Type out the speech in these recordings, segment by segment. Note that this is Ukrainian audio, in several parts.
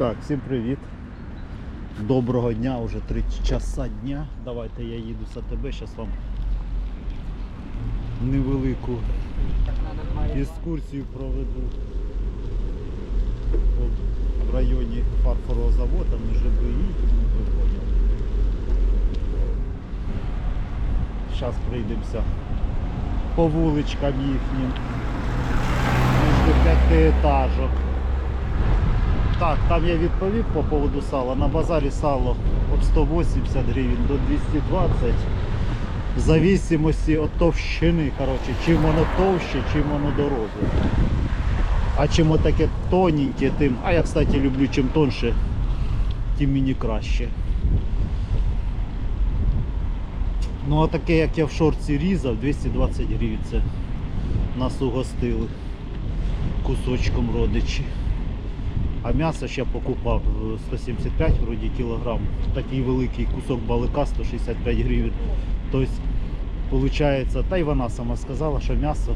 Так, всім привіт. Доброго дня, вже 3 часа дня. Давайте я їду з АТБ, зараз вам невелику екскурсію проведу в районі фарфорового заводу, ми вже приїдемо, ну, ви поняли. Зараз прийдемося по вуличкам їхнім між п'ятиетажок. Так, там я відповів по поводу сала. На базарі сало від 180 гривень до 220 в зависимості від товщини. Коротше, чим воно товще, чим воно дороже. А чим таке тоненьке, тим. А я, кстати, люблю чим тонше, тим мені краще. Ну а таке, як я в шорці різав, 220 гривень це нас угостили кусочком родичі. А м'ясо ще покупав е, 175 вроді кілограм. Такий великий кусок балика 165 гривень. Тобто, виходить, та й вона сама сказала, що м'ясо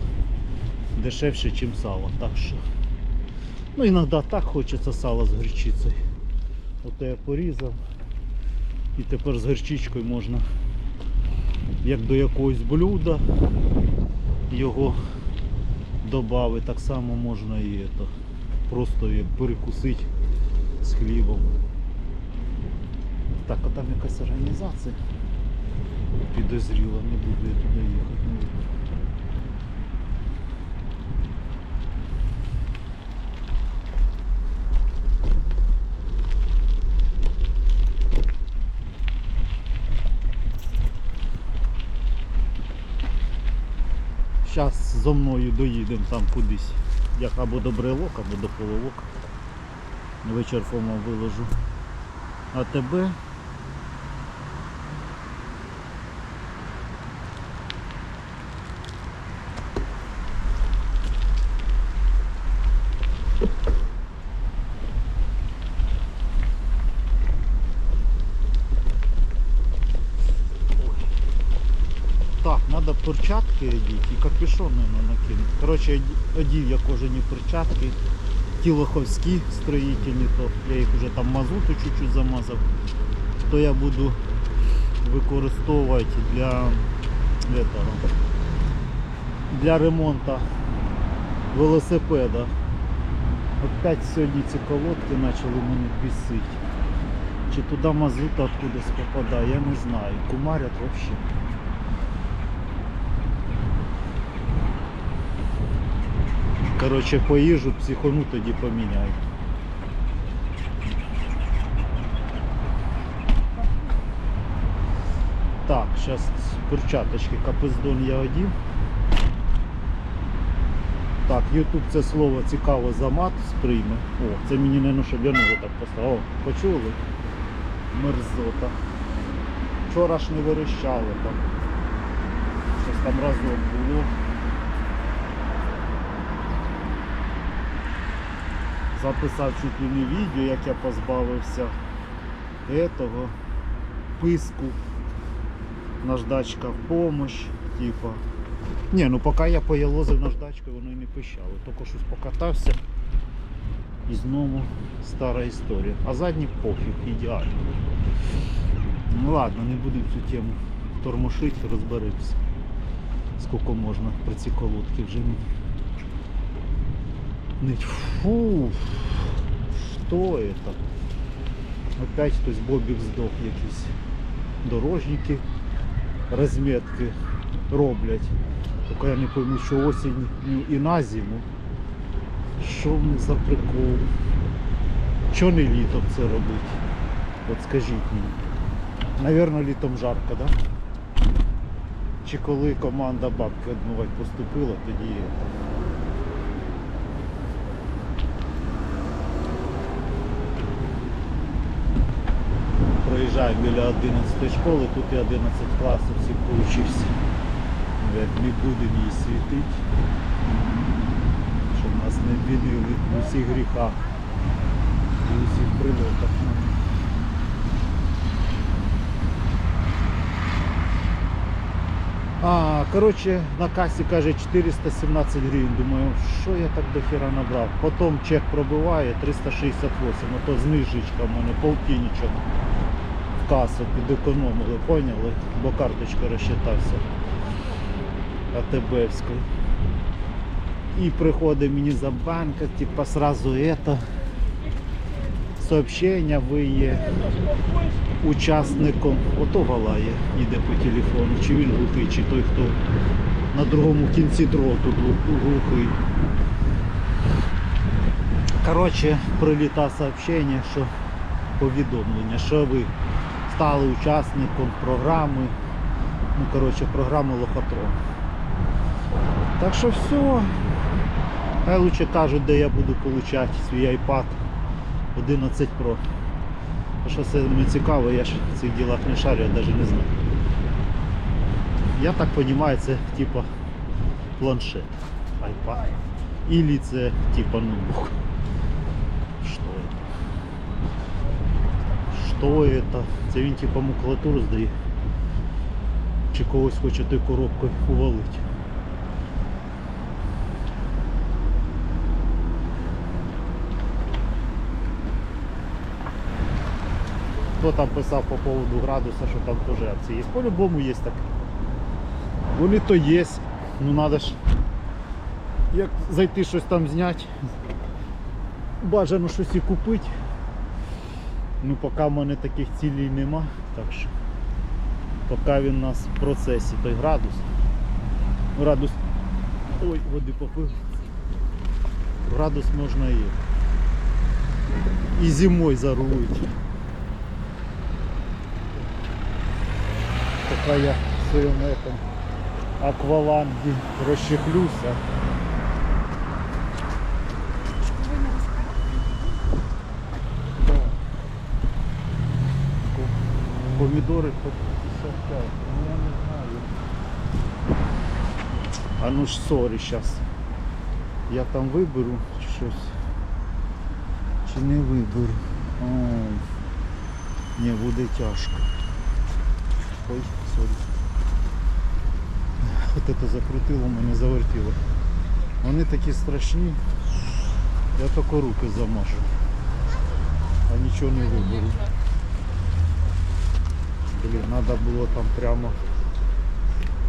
дешевше, ніж сало. Так що. Ну іноді так хочеться сала з горчицею. Ото я порізав. І тепер з горчичкою можна як до якогось блюда його додати. Так само можна і это просто як перекусити з хлібом. Так, а там якась організація підозріла, не буду я туди їхати. Зараз зо мною доїдемо там кудись. Як або до брелок, або до половок. Вечір фома виложу. А тебе Так, треба перчатки одіти і капюшон наверно, накинути. Коротше, одів я кожані перчатки, ті лоховські строїтельні, то я їх вже там мазуту чуть-чуть замазав, то я буду використовувати для, этого, для ремонту велосипеда. Опять сьогодні ці колодки почали мене бісити. Чи туди мазута откудись попадає, я не знаю. Кумарять взагалі. Короче, поїжу, психону тоді поміняю. Так, зараз перчаточки капездон я одів. Так, YouTube це слово цікаво за мат сприйме. О, це мені не щоб я ногу так поставив. О, почули? Мерзота. Вчора ж не верещали там. Щось там разок було. Записав чуть ли не відео, як я позбавився этого писку. Наждачка в помощь, типа. Ні, ну поки я поялозив наждачкою, воно і не пищало. Тільки щось покатався і знову стара історія. А задній пофіг, ідеально. Ну ладно, не будемо цю тему тормошити, розберемося. Скільки можна при цій колодці вже. Ныть. Фу, что это? Опять хтось бобік здох якісь дорожники, розмітки роблять. Тільки я не пойму, що осінь і на зиму. Що в них за прикол? Чого не літом це робить? От скажіть мені. Навірно, літом жарко, да? Чи коли команда бабки одмивать поступила, тоді проїжджаю біля 11 школи, тут і 11 класів всіх поучився. Не будемо її світити, щоб нас не обвинили в усіх гріхах і усіх прильотах. А, Коротше, на касі каже 417 гривень. Думаю, що я так до хера набрав. Потім чек пробиває 368, ото знижечка в мене, полтинничок в касу підекономили, поняли? Бо карточка розчитався АТБівською. І приходить мені за банка, типа сразу это сообщення, ви є учасником. Ото валає, йде по телефону, чи він глухий, чи той, хто на другому кінці дроту глухий. Коротше, приліта сообщення, що повідомлення, що ви стали учасником програми. Ну, коротше, програми Лохотрон. Так що все. Хай лучше кажуть, де я буду получати свій iPad 11 Pro. А Що це мені цікаво, я ж в цих ділах не шарю, я навіть не знаю. Я так розумію, це типа планшет iPad. Или це типа ноутбук. Що це? Що це? Він типа макулатуру здає. Чи когось хоче той коробкою увалити. Хто там писав по поводу градуса, що там теж акції є. По-любому є так. Вони то є. Ну треба ж як зайти щось там зняти. Бажано щось і купити. Ну поки в мене таких цілей нема, так що поки він у нас в процесі той градус. Градус. Ой, води попив. Градус можна і. І зимою зарулить. Поки я в своєму этом аквалангі Помідори по 55, ну я не знаю. А ну ж сорі зараз. Я там виберу чи щось. Чи не виберу. Ой. Ні, буде тяжко. Ой, сорі. От це закрутило, мене завертіло. Вони такі страшні. Я тільки руки замажу. А нічого не виберу. Блін, треба було там прямо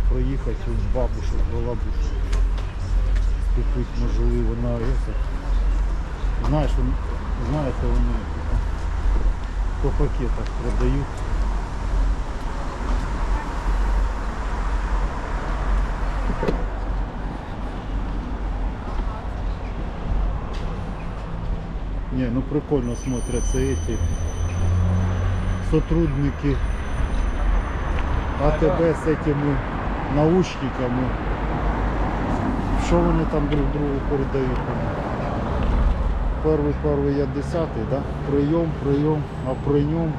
проїхати у бабушек, була б купити можливо на это. Знаєш, вони- знаєте, вони по пакетах продають. Не, ну прикольно смотрятся эти сотрудники АТБ с этими наушниками. Що вони там друг другу передають? Перший, перший, я десятий, да? Прийом, прийом, а при ньому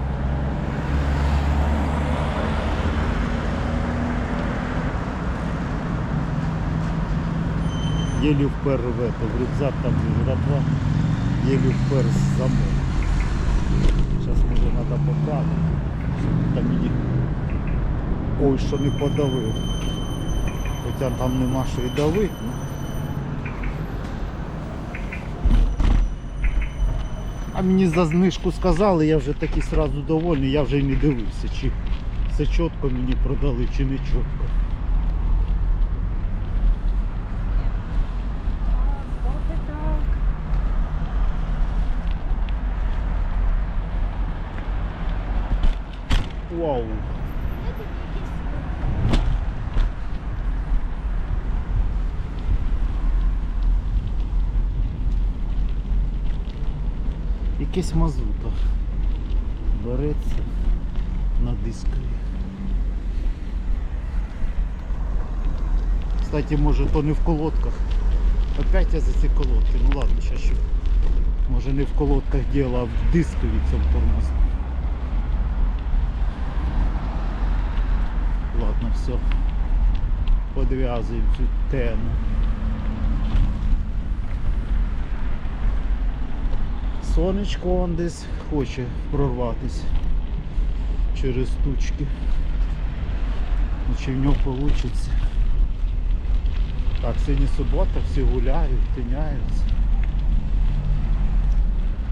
Еле впер в это, в рюкзак там жратва, еле впер замок. Може треба поправити. щоб Там мені ой, що не подавив. Хоча там нема що і давити. Ну. А мені за знижку сказали, я вже такий сразу довольний, я вже й не дивився, чи все чітко мені продали, чи не чітко. Вау! Якесь мазута береться на дискові. Кстати, може то не в колодках. Опять я за ці колодки. Ну ладно, ще. Може не в колодках діло, а в дискові цьому тормозі. Ладно, все. Подв'язуємо цю тему. Сонечко он десь хоче прорватися через тучки. Ну, Чи в нього вийде? Так, сьогодні субота, всі гуляють, тиняються.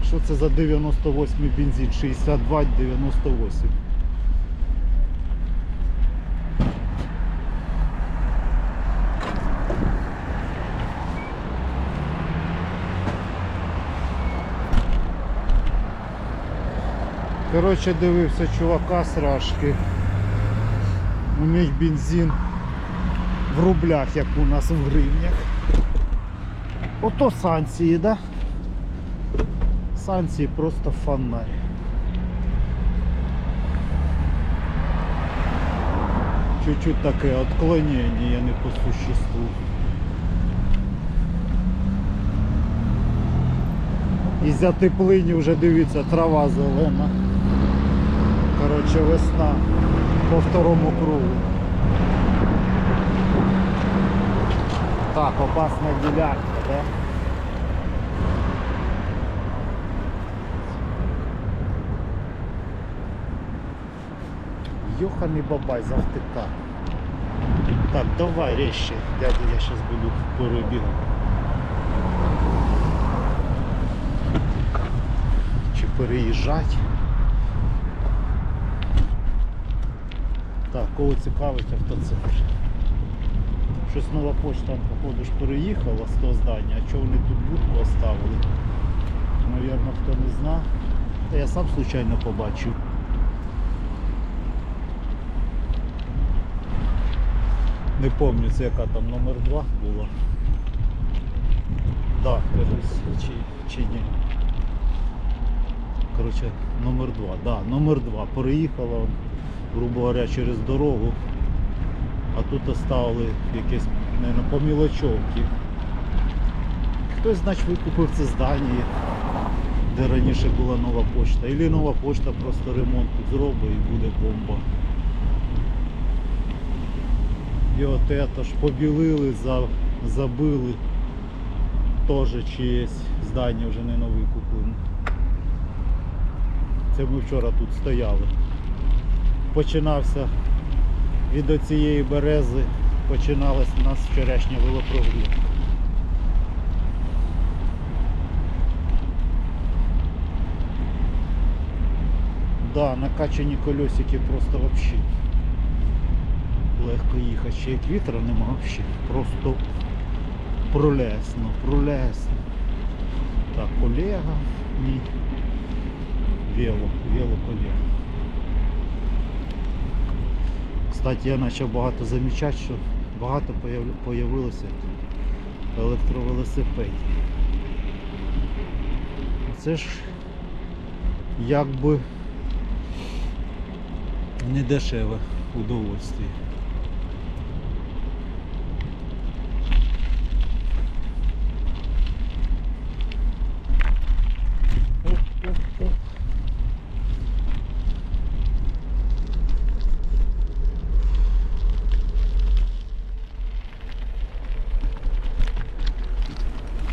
Що це за 98 бензин? 62,98. Коротше, дивився чувака з Рашки. У них бензин в рублях, як у нас в гривнях. Ото санкції, да? Санкції просто фонарь. Чуть-чуть таке отклонение не по существу. Із-за теплині вже дивіться, трава зелена. Коротше, весна по второму кругу. Так, опасна ділянка, да? Йоханий бабай завтика. Так, давай резче, дядя, я сейчас буду перебігу. Чи переїжджати? Так, кого цікавить автоцентр. Щось нова почта, походу, ж переїхала з того здання, а чого вони тут будку оставили? Навірно, хто не знав. Та я сам случайно побачив. Не пам'ятаю, це яка там номер 2 була. Так, кажись, чи, чи ні. Коротше, номер 2, да, номер 2. Переїхала, грубо говоря, через дорогу. А тут оставили якесь, мабуть, по мілочовки. Хтось, значить, викупив це здання, де раніше була нова почта. Ілі нова почта просто ремонт тут зробить і буде бомба. І от это ж побілили, забили. Теж чиєсь здання вже не нове купили. Це ми вчора тут стояли. Починався від оцієї берези, починалась у нас вчорашня велопрогулянка. Да, накачані колесики просто вообще легко їхати. Ще як вітра нема вообще. Просто пролесно, пролесно. Так, колега мій. Вело, вело колега. Кстати, я почав багато замічати, що багато з'явилося електровелосипедів. Це ж якби не дешеве удовольствие. Оп, оп, оп.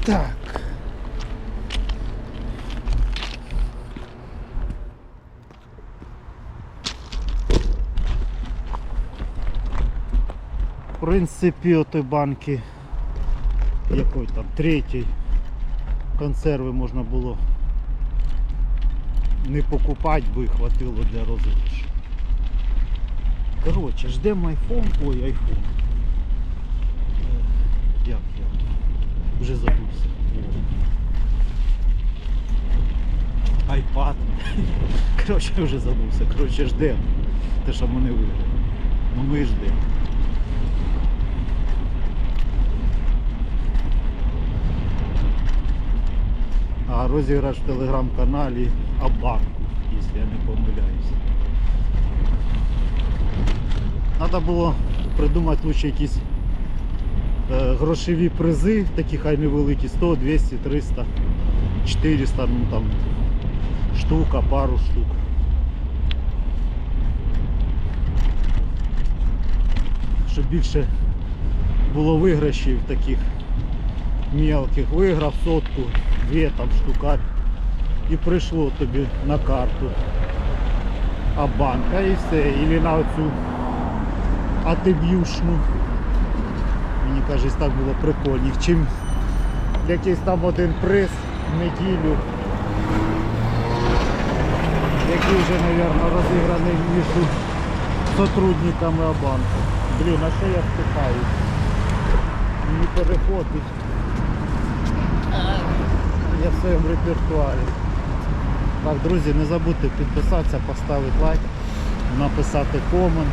Так. В принципі, отой банки якої там третій консерви можна було не покупати, і хватило для розіграшу. Коротше, ждемо айфон. Ой, айфон. Е, Як я? Вже забувся. Айпад. Коротше, вже забувся. Коротше, ждемо. Те, що мене виграє. Ну ми ждемо. А розіграш в телеграм-каналі Абанку, якщо я не помиляюся. Треба було придумати лучше якісь е, грошові призи, такі хай невеликі, 100, 200, 300, 400, ну там штука, пару штук. Щоб більше було виграшів таких мелких. Виграв сотку, дві там штукарь. І прийшло тобі на карту. А банка і все. Или на оцю атиб'юшну. Мені кажуть, так було прикольніше, чим якийсь там один приз в неділю, який вже, мабуть, розіграний між сотрудниками банку. Блін, а що я втикаю? Мені переходить. Я в своєму репертуарі. Так, друзі, не забудьте підписатися, поставити лайк, написати комент.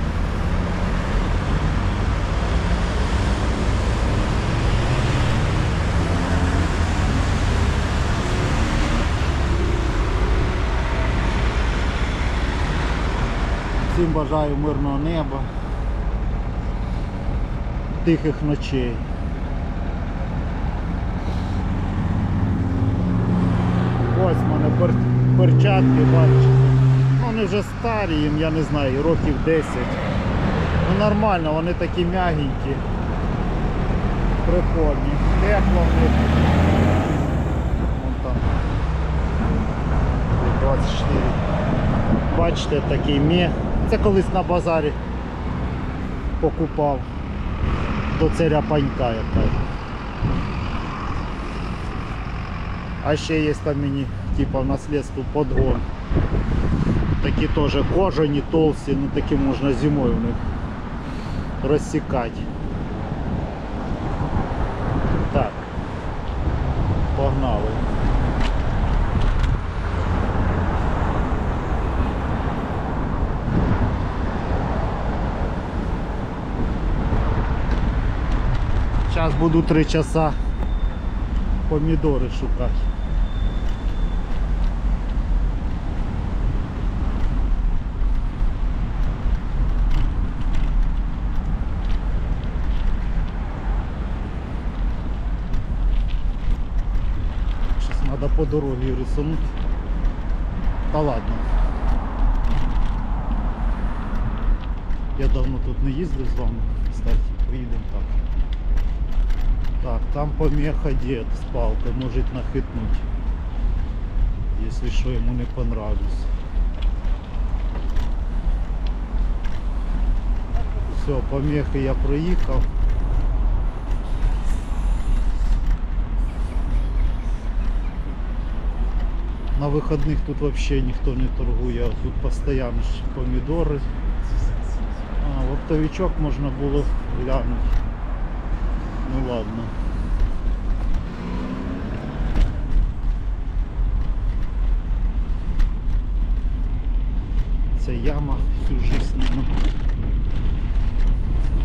Всім бажаю мирного неба, тихих ночей. Ось в мене пер- перчатки, бачите. Ну, Вони вже старі, їм, я не знаю, років 10. Ну нормально, вони такі м'ягенькі. Прикольні. Тепло в них. Вон там. 24. Бачите, такий мех. Це колись на базарі покупав. До царя панька яка. А ще є там мені типа в наслідство подгон. Такі теж кожані, толсті, ну такі можна зимою в них розсікати. Так. Погнали. Зараз буду три часа помідори шукати. Сейчас надо по дороге рисунуть. Та ладно. Я давно тут не їздив з вами. Кстати, поїдемо так. Так, там помеха дед с палкой может нахитнуть, если что ему не понравится. Все, помехи я проїхав. Выходных тут вообще никто не торгує, тут постоянно ж помідори. А, в оптовичок можна було глянути. Ну ладно. Це яма всю жизнь. Ну.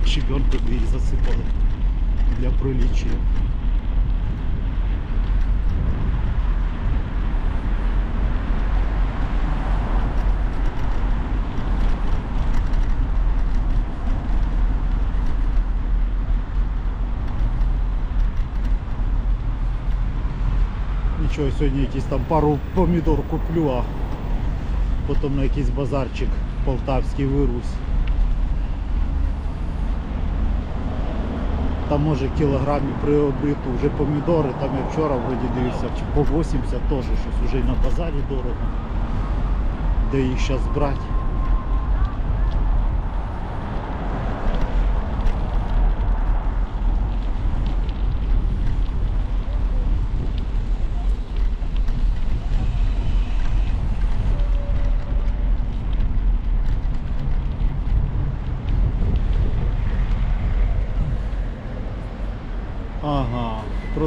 Щебенку дві засипали для приліччя. Нічого, сьогодні якісь там пару помідор куплю, а потім на якийсь базарчик полтавський вирусь. Там може кілограмів приобрету вже помідори, там я вчора вроді дивився, чи по 80 теж щось вже і на базарі дорого. Де їх зараз брати?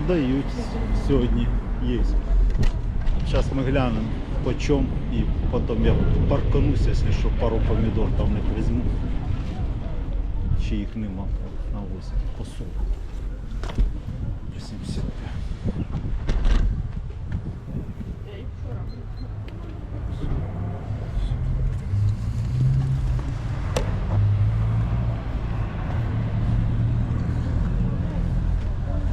Продають сьогодні. Є. Зараз ми глянемо по чому і потім я парканусь, якщо що, пару помідор там не візьму. Чи їх нема на ось по 40. 85.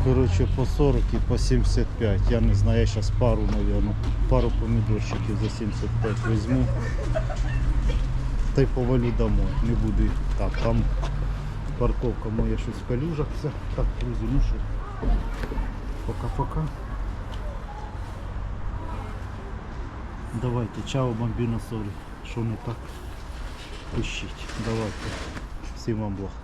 Короче, по 40 и по 75. Я не знаю, я сейчас пару, наверное, пару помидорчиків за 75 возьму. Та й повалю домой. Не буду. Так, там парковка моя щось в калюжах. Все. Так, друзі, ну що. Пока-пока. Давайте, чао, бомбіно, сорі. Що не так? Пишіть. Давайте. Всім вам благ.